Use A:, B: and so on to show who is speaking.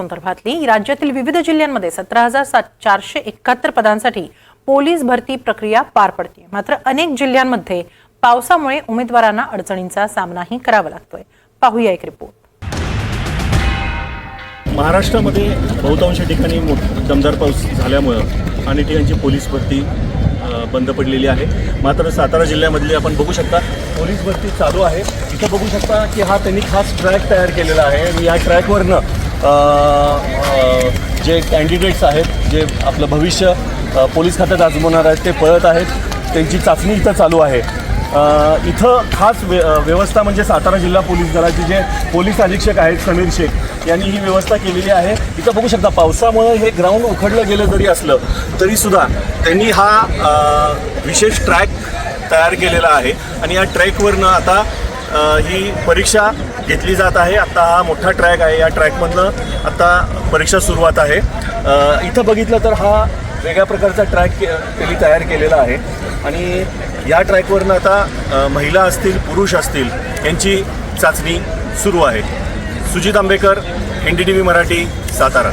A: संदर्भातली राज्यातील विविध जिल्ह्यांमध्ये सतरा हजार सात चारशे एकाहत्तर पदांसाठी पोलीस भरती प्रक्रिया पार पडते मात्र अनेक जिल्ह्यांमध्ये पावसामुळे उमेदवारांना अडचणींचा सामनाही करावा लागतोय. पाहूया एक रिपोर्ट
B: महाराष्ट्रामध्ये बहुतांश ठिकाणी दमदार पाऊस झाल्यामुळं अनेक ठिकाणची पोलीस भरती बंद पडलेली आहे. मात्र सातारा जिल्ह्यामधली आपण बघू शकता पोलीस भरती चालू आहे. इथं बघू शकता की हा त्यांनी खास ट्रॅक तयार केलेला आहे. आणि या ट्रॅकवरनं जे कॅन्डिडेट्स आहेत जे आपलं भविष्य पोलीस खात्यात आजमवणार आहेत ते पळत आहेत. त्यांची चाचणी इथं चालू आहे. इथं खास व्य व्यवस्था म्हणजे सातारा जिल्हा पोलीस दलाचे जे पोलीस अधीक्षक आहेत समीर शेख यांनी ही व्यवस्था केलेली आहे. इथं बघू शकता पावसामुळे हे ग्राउंड उखडलं गेलं जरी असलं तरीसुद्धा त्यांनी हा विशेष ट्रॅक तयार केलेला आहे. आणि या ट्रॅकवरनं आता ही परीक्षा घेतली जात आहे. आता हा मोठा ट्रॅक आहे. या ट्रॅकमधनं आता परीक्षा सुरुवात आहे. इथं बघितलं तर हा वेगळ्या प्रकारचा ट्रॅक के- त्यांनी तयार केलेला आहे. आणि या ट्रॅकवरनं आता महिला असतील पुरुष असतील यांची चाचणी सुरू आहे. Sujit Ambekar N D T V Marathi Satara.